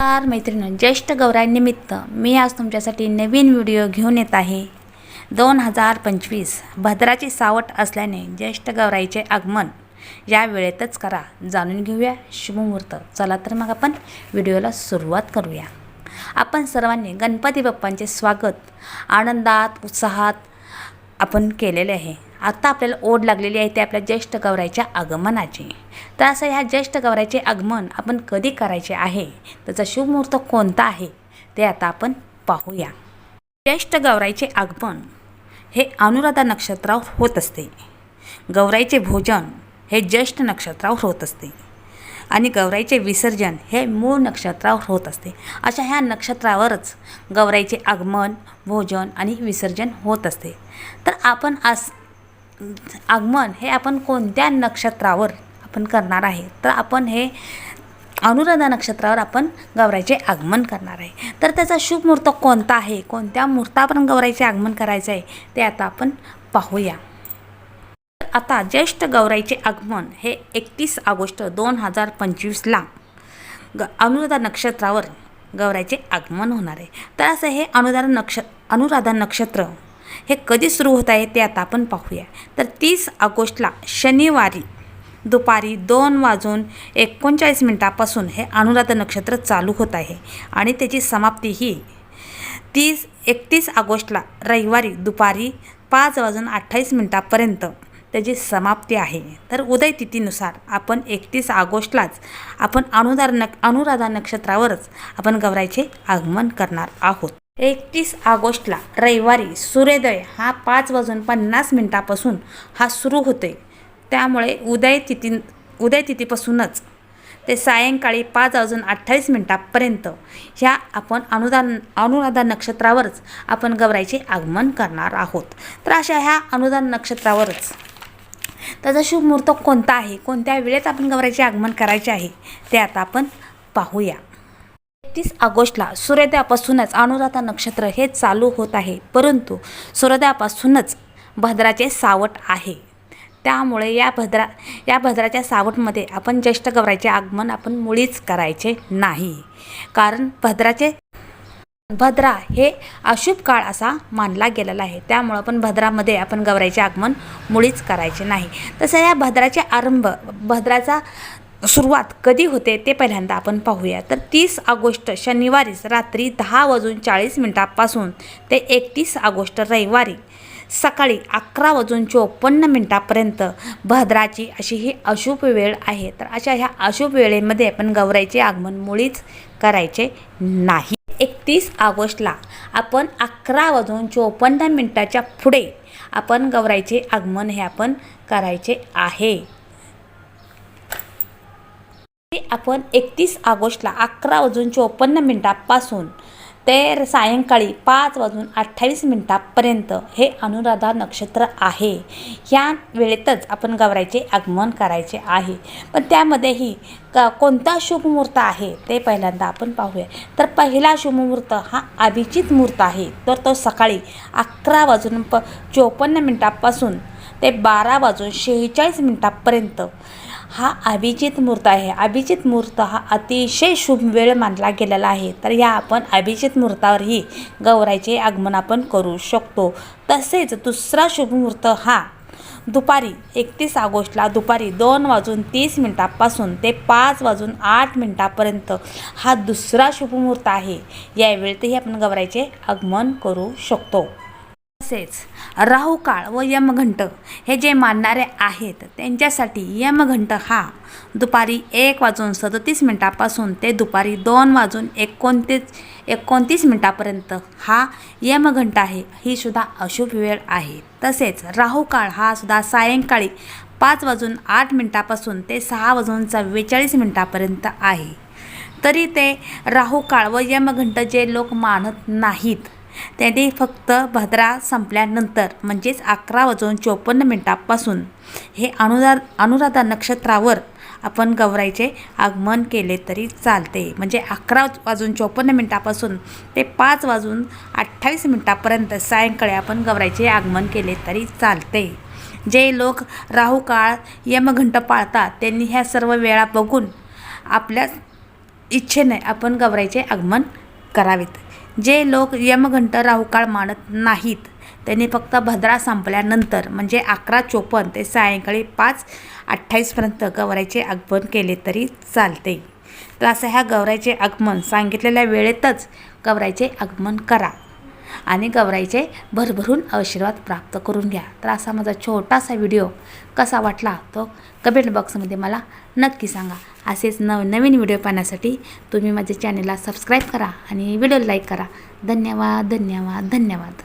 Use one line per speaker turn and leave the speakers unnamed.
नमस्कार मैत्रिणी ज्येष्ठ गौराईनिमित्त मी आज तुमच्यासाठी नवीन व्हिडिओ घेऊन येत आहे. दोन हजार पंचवीस भद्राची सावट असल्याने ज्येष्ठ गौराईचे आगमन. या वेळेतच करा. जाणून घेऊया शुभमुहूर्त चला तर मग आपण व्हिडिओला सुरुवात करूया. आपण सर्वांनी गणपती बाप्पांचे स्वागत आनंदात उत्साहात आपण केलेले आहे. आत्ता आपल्याला ओढ लागलेली आहे ते आपल्या ज्येष्ठ गौराईच्या आगमनाची. तर असं ह्या ज्येष्ठ गौराईचे आगमन आपण कधी करायचे आहे? त्याचा शुभमुहूर्त कोणता आहे? ते आता आपण पाहूया. ज्येष्ठ गौरायचे आगमन हे अनुराधा नक्षत्रावर होत असते. गौराईचे भोजन हे ज्येष्ठ नक्षत्रावर होत असते. आणि गौराईचे विसर्जन हे मूळ नक्षत्रावर होत असते. अशा ह्या नक्षत्रावरच गौराईचे आगमन भोजन आणि विसर्जन होत असते. तर आपण आज आगमन हे आपण कोणत्या नक्षत्रावर आपण करणार आहे? तर आपण हे अनुराधा नक्षत्रावर आपण गौराईचे आगमन करणार आहे. तर त्याचा शुभ मुहूर्त कोणता आहे? कोणत्या मुहूर्तापर्यंत गौराईचे आगमन करायचं आहे? ते आता आपण पाहूया. आता ज्येष्ठ गौराईचे आगमन हे एकतीस ऑगस्ट दोन हजार पंचवीसला. ग अनुराधा नक्षत्रावर गौराईचे आगमन होणार आहे. तर असं हे अनुदान नक्ष अनुराधा नक्षत्र हे कधी सुरू होत आहे ते आता आपण पाहूया. तर तीस ऑगस्टला शनिवारी दुपारी दोन वाजून एकोणचाळीस मिनटापासून हे अनुराधा नक्षत्र चालू होत आहे. आणि त्याची समाप्ती ही तीस एकतीस ऑगस्टला रविवारी दुपारी पाच वाजून अठ्ठावीस मिनटापर्यंत त्याची समाप्ती आहे. तर उदय तिथीनुसार आपण एकतीस ऑगस्टलाच आपण अनुदार नक अनुराधा नक्षत्रावरच आपण गौरायचे आगमन करणार आहोत. एकतीस ऑगस्टला रविवारी सूर्योदय हा पाच वाजून पन्नास मिनटापासून हा सुरू होते त्यामुळे उदय तिथी उदय तिथीपासूनच ते सायंकाळी पाच वाजून अठ्ठावीस मिनटापर्यंत ह्या आपण अनुदान अनुराधा नक्षत्रावरच आपण गौराईचे आगमन करणार आहोत. तर अशा ह्या अनुदान नक्षत्रावरच त्याचा शुभ मुहूर्त कोणता आहे? कोणत्या वेळेत आपण गौराईचे आगमन करायचे आहे? ते आता आपण पाहूया. एकतीस ऑगस्टला सूर्योदयापासूनच अनुराधा नक्षत्र हे चालू होत आहे. परंतु सूर्योदयापासूनच भद्राचे सावट आहे. त्यामुळे या भद्रा या भद्राच्या सावटमध्ये आपण ज्येष्ठ गौराचे आगमन आपण मुळीच करायचे नाही. कारण भद्राचे भद्रा हे अशुभ काळ असा मानला गेलेला आहे. त्यामुळं आपण भद्रामध्ये आपण गौराईचे आगमन मुळीच करायचे नाही. तसं या भद्राचे आरंभ भद्राचा सुरुवात कधी होते ते पहिल्यांदा आपण पाहूया. तर तीस ऑगस्ट शनिवारीच रात्री दहा वाजून चाळीस मिनटापासून ते एकतीस ऑगस्ट रविवारी सकाळी अकरा वाजून चोपन्न मिनटापर्यंत भद्राची अशी ही अशुभ वेळ आहे. तर अशा ह्या अशुभ वेळेमध्ये आपण गौराईचे आगमन मुळीच करायचे नाही. एकतीस ऑगस्टला. आपण अकरा वाजून चोपन्न मिनटाच्या पुढे आपण गौरायचे आगमन हे आपण करायचे आहे. आपण एकतीस ऑगस्टला अकरा वाजून चोपन्न मिनटापासून ते सायंकाळी पाच वाजून अठ्ठावीस मिनटापर्यंत हे अनुराधा नक्षत्र आहे. ह्या वेळेतच आपण गवरायचे आगमन करायचे आहे. पण त्यामध्येही क कोणता शुभमुहूर्त आहे ते पहिल्यांदा आपण पाहूया. तर पहिला शुभमुहूर्त हा अभिजित मुहूर्त आहे. तर तो सकाळी अकरा वाजून प चोपन्न मिनटापासून ते बारा वाजून शेहेचाळीस मिनटापर्यंत हा अभिजित मुहूर्त आहे. अभिजित मुहूर्त हा अतिशय शुभ वेळ मानला गेलेला आहे. तर या आपण अभिजित मुहूर्तावरही गौराईचे आगमन आपण करू शकतो. तसेच दुसरा शुभ मुहूर्त हा दुपारी एकतीस ऑगस्टला दुपारी दोन वाजून तीस मिनटापासून ते पाच वाजून आठ मिनटापर्यंत हा दुसरा शुभमुहूर्त आहे. यावेळी तेही आपण गौराईचे आगमन करू शकतो. तसेच राहुकाळ व यमघंट हे जे मानणारे आहेत त्यांच्यासाठी यमघंट हा दुपारी एक वाजून सदतीस मिनटापासून ते दुपारी दोन वाजून एकोणतीस एकोणतीस मिनटापर्यंत हा यमघंट आहे ही सुद्धा अशुभ वेळ आहे. तसेच राहुकाळ हा सुद्धा सायंकाळी पाच वाजून आठ मिनटापासून ते सहा वाजून चव्वेचाळीस मिनटापर्यंत आहे. तरी ते राहुकाळ व यमघंट जे लोक मानत नाहीत त्यांनी फक्त भद्रा संपल्यानंतर म्हणजेच अकरा वाजून चोपन्न मिनटापासून हे अनुरा अनुराधा नक्षत्रावर आपण गौराईचे आगमन केले तरी चालते. म्हणजे अकरा वाजून चोपन्न मिनटापासून ते पाच वाजून अठ्ठावीस मिनटापर्यंत सायंकाळी आपण गौराईचे आगमन केले तरी चालते. जे लोक राहू काळ यमघंट पाळतात त्यांनी ह्या सर्व वेळा बघून आपल्या इच्छेने आपण गौराईचे आगमन करावेत. जे लोक यमघंट राहुकाळ मानत नाहीत त्यांनी फक्त भद्रा संपल्यानंतर म्हणजे अकरा चोपन्न ते सायंकाळी पाच अठ्ठावीसपर्यंत गौराईचे आगमन केले तरी चालते. तर असं ह्या गौराईचे आगमन सांगितलेल्या वेळेतच गौराईचे आगमन करा आणि गौराईचे भरभरून आशीर्वाद प्राप्त करून घ्या. तर असा माझा छोटासा व्हिडिओ कसा वाटला तो कमेंट बॉक्समध्ये मला नक्की सांगा. असेच नवनवीन व्हिडिओ पाहण्यासाठी तुम्ही माझ्या चॅनलला सबस्क्राईब करा आणि व्हिडिओ लाईक करा. धन्यवाद धन्यवाद धन्यवाद.